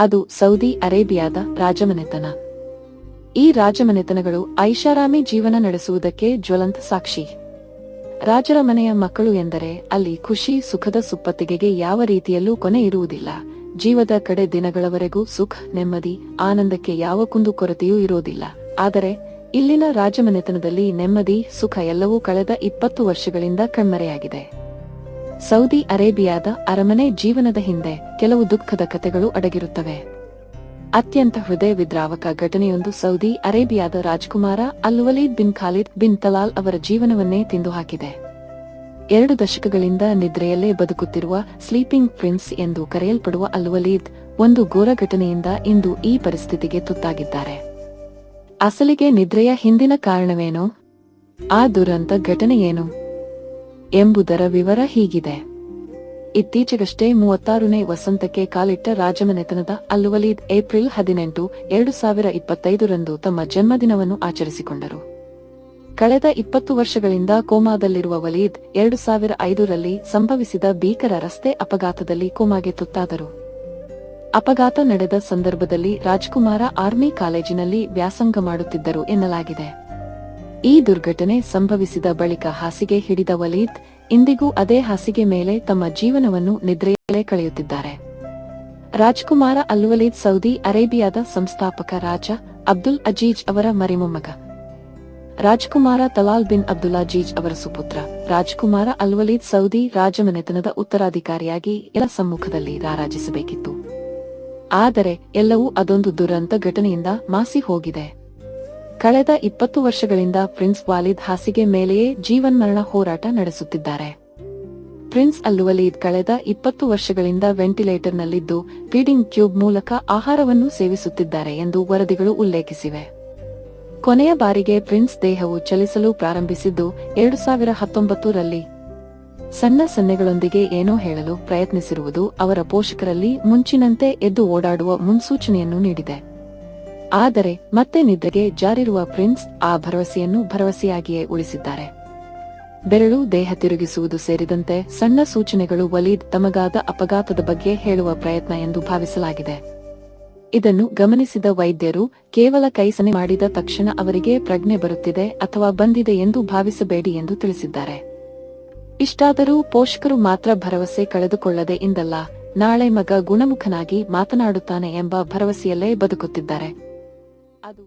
ಅದು ಸೌದಿ ಅರೇಬಿಯಾದ ರಾಜಮನೆತನ. ಈ ರಾಜಮನೆತನಗಳು ಐಷಾರಾಮಿ ಜೀವನ ನಡೆಸುವುದಕ್ಕೆ ಜ್ವಲಂತ ಸಾಕ್ಷಿ. ರಾಜರ ಮನೆಯ ಮಕ್ಕಳು ಎಂದರೆ ಅಲ್ಲಿ ಖುಷಿ, ಸುಖದ ಸುಪ್ಪತ್ತಿಗೆಗೆ ಯಾವ ರೀತಿಯಲ್ಲೂ ಕೊನೆ ಇರುವುದಿಲ್ಲ. ಜೀವದ ಕಡೆ ದಿನಗಳವರೆಗೂ ಸುಖ, ನೆಮ್ಮದಿ, ಆನಂದಕ್ಕೆ ಯಾವ ಕುಂದು ಕೊರತೆಯೂ ಇರೋದಿಲ್ಲ ಆದರೆ, ಇಲ್ಲಿನ ರಾಜಮನೆತನದಲ್ಲಿ ನೆಮ್ಮದಿ, ಸುಖ ಎಲ್ಲವೂ ಕಳೆದ ಇಪ್ಪತ್ತು ವರ್ಷಗಳಿಂದ ಕಣ್ಮರೆಯಾಗಿದೆ. ಸೌದಿ ಅರೇಬಿಯಾದ ಅರಮನೆ ಜೀವನದ ಹಿಂದೆ ಕೆಲವು ದುಃಖದ ಕಥೆಗಳು ಅಡಗಿರುತ್ತವೆ. ಅತ್ಯಂತ ಹೃದಯ ವಿದ್ರಾವಕ ಘಟನೆಯೊಂದು ಸೌದಿ ಅರೇಬಿಯಾದ Rajkumar Al Waleed bin Khalid bin Talal ಅವರ ಜೀವನವನ್ನೇ ತಿಂದು ಹಾಕಿದೆ ಎರಡು ದಶಕಗಳಿಂದ ನಿದ್ರೆಯಲ್ಲೇ ಬದುಕುತ್ತಿರುವ ಸ್ಲೀಪಿಂಗ್ ಪ್ರಿನ್ಸ್ ಎಂದು ಕರೆಯಲ್ಪಡುವ ಅಲ್ವಲೀದ್ ಒಂದು ಘೋರ ಘಟನೆಯಿಂದ ಇಂದು ಈ ಪರಿಸ್ಥಿತಿಗೆ ತುತ್ತಾಗಿದ್ದಾರೆ. ಅಸಲಿಗೆ ನಿದ್ರೆಯ ಹಿಂದಿನ ಕಾರಣವೇನು? ಆ ದುರಂತ ಘಟನೆಯೇನು ಎಂಬುದರ ವಿವರ ಹೀಗಿದೆ. ಇತ್ತೀಚೆಗಷ್ಟೇ ಮೂವತ್ತಾರನೇ ವಸಂತಕ್ಕೆ ಕಾಲಿಟ್ಟ ರಾಜಮನೆತನದ ಅಲ್ವಲೀದ್ ಏಪ್ರಿಲ್ ಹದಿನೆಂಟು, ಎರಡು ಸಾವಿರ ಇಪ್ಪತ್ತೈದರಂದು ತಮ್ಮ ಜನ್ಮದಿನವನ್ನು ಆಚರಿಸಿಕೊಂಡರು. ಕಳೆದ ಇಪ್ಪತ್ತು ವರ್ಷಗಳಿಂದ ಕೋಮಾದಲ್ಲಿರುವ ವಲೀದ್ ಎರಡು ಸಾವಿರ ಐದರಲ್ಲಿ ಸಂಭವಿಸಿದ ಭೀಕರ ರಸ್ತೆ ಅಪಘಾತದಲ್ಲಿ ಕೋಮಾಗೆ ತುತ್ತಾದರು. ಅಪಘಾತ ನಡೆದ ಸಂದರ್ಭದಲ್ಲಿ ರಾಜ್ಕುಮಾರ ಆರ್ಮಿ ಕಾಲೇಜಿನಲ್ಲಿ ವ್ಯಾಸಂಗ ಮಾಡುತ್ತಿದ್ದರು ಎನ್ನಲಾಗಿದೆ. ಈ ದುರ್ಘಟನೆ ಸಂಭವಿಸಿದ ಬಳಿಕ ಹಾಸಿಗೆ ಹಿಡಿದ ವಲೀದ್ ಇಂದಿಗೂ ಅದೇ ಹಾಸಿಗೆ ಮೇಲೆ ತಮ್ಮ ಜೀವನವನ್ನು ನಿದ್ರೆಯಲ್ಲೇ ಕಳೆಯುತ್ತಿದ್ದಾರೆ. ರಾಜ್ಕುಮಾರ ಅಲ್ವಲೀದ್ ಸೌದಿ ಅರೇಬಿಯಾದ ಸಂಸ್ಥಾಪಕ ರಾಜ ಅಬ್ದುಲ್ ಅಜೀಜ್ ಅವರ ಮರಿಮೊಮ್ಮಗ. ರಾಜ್ಕುಮಾರ ತಲಾಲ್ ಬಿನ್ ಅಬ್ದುಲ್ ಅಜೀಜ್ ಅವರ ಸುಪುತ್ರ. ರಾಜ್ಕುಮಾರ ಅಲ್ವಲೀದ್ ಸೌದಿ ರಾಜಮನೆತನದ ಉತ್ತರಾಧಿಕಾರಿಯಾಗಿ ಎಲ್ಲ ಸಮ್ಮುಖದಲ್ಲಿ ರಾರಾಜಿಸಬೇಕಿತ್ತು. ಆದರೆ ಎಲ್ಲವೂ ಅದೊಂದು ದುರಂತ ಘಟನೆಯಿಂದ ಮಾಸಿ ಹೋಗಿದೆ. ಕಳೆದ ಇಪ್ಪತ್ತು ವರ್ಷಗಳಿಂದ ಪ್ರಿನ್ಸ್ ವಾಲಿದ್ ಹಾಸಿಗೆ ಮೇಲೆಯೇ ಜೀವನ್ಮರಣ ಹೋರಾಟ ನಡೆಸುತ್ತಿದ್ದಾರೆ. ಪ್ರಿನ್ಸ್ ಅಲ್ಲುವಲೀದ್ ಕಳೆದ ಇಪ್ಪತ್ತು ವರ್ಷಗಳಿಂದ ವೆಂಟಿಲೇಟರ್ನಲ್ಲಿದ್ದು ಫೀಡಿಂಗ್ ಟ್ಯೂಬ್ ಮೂಲಕ ಆಹಾರವನ್ನು ಸೇವಿಸುತ್ತಿದ್ದಾರೆ ಎಂದು ವರದಿಗಳು ಉಲ್ಲೇಖಿಸಿವೆ. ಕೊನೆಯ ಬಾರಿಗೆ ಪ್ರಿನ್ಸ್ ದೇಹವು ಚಲಿಸಲು ಪ್ರಾರಂಭಿಸಿದ್ದು ಎರಡು ಸಾವಿರ ಹತ್ತೊಂಬತ್ತರಲ್ಲಿ. ಸಣ್ಣ ಸನ್ನೆಗಳೊಂದಿಗೆ ಏನೋ ಹೇಳಲು ಪ್ರಯತ್ನಿಸಿರುವುದು ಅವರ ಪೋಷಕರಲ್ಲಿ ಮುಂಚಿನಂತೆ ಎದ್ದು ಓಡಾಡುವ ಮುನ್ಸೂಚನೆಯನ್ನು ನೀಡಿದೆ. ಆದರೆ ಮತ್ತೆ ನಿದ್ರೆಗೆ ಜಾರಿರುವ ಪ್ರಿನ್ಸ್ ಆ ಭರವಸೆಯನ್ನು ಭರವಸೆಯಾಗಿಯೇ ಉಳಿಸಿದ್ದಾರೆ. ಬೆರಳು ದೇಹ ತಿರುಗಿಸುವುದು ಸೇರಿದಂತೆ ಸಣ್ಣ ಸೂಚನೆಗಳು ವಲೀದ್ ತಮಗಾದ ಅಪಘಾತದ ಬಗ್ಗೆ ಹೇಳುವ ಪ್ರಯತ್ನ ಎಂದು ಭಾವಿಸಲಾಗಿದೆ. ಇದನ್ನು ಗಮನಿಸಿದ ವೈದ್ಯರು, ಕೇವಲ ಕೈಸನೆ ಮಾಡಿದ ತಕ್ಷಣ ಅವರಿಗೆ ಪ್ರಜ್ಞೆ ಬರುತ್ತಿದೆ ಅಥವಾ ಬಂದಿದೆ ಎಂದು ಭಾವಿಸಬೇಡಿ ಎಂದು ತಿಳಿಸಿದ್ದಾರೆ. ಇಷ್ಟಾದರೂ ಪೋಷಕರು ಮಾತ್ರ ಭರವಸೆ ಕಳೆದುಕೊಳ್ಳದೆ ಇಂದಲ್ಲ, ನಾಳೆ ಮಗ ಗುಣಮುಖನಾಗಿ ಮಾತನಾಡುತ್ತಾನೆ ಎಂಬ ಭರವಸೆಯಲ್ಲೇ ಬದುಕುತ್ತಿದ್ದಾರೆ. ಅದು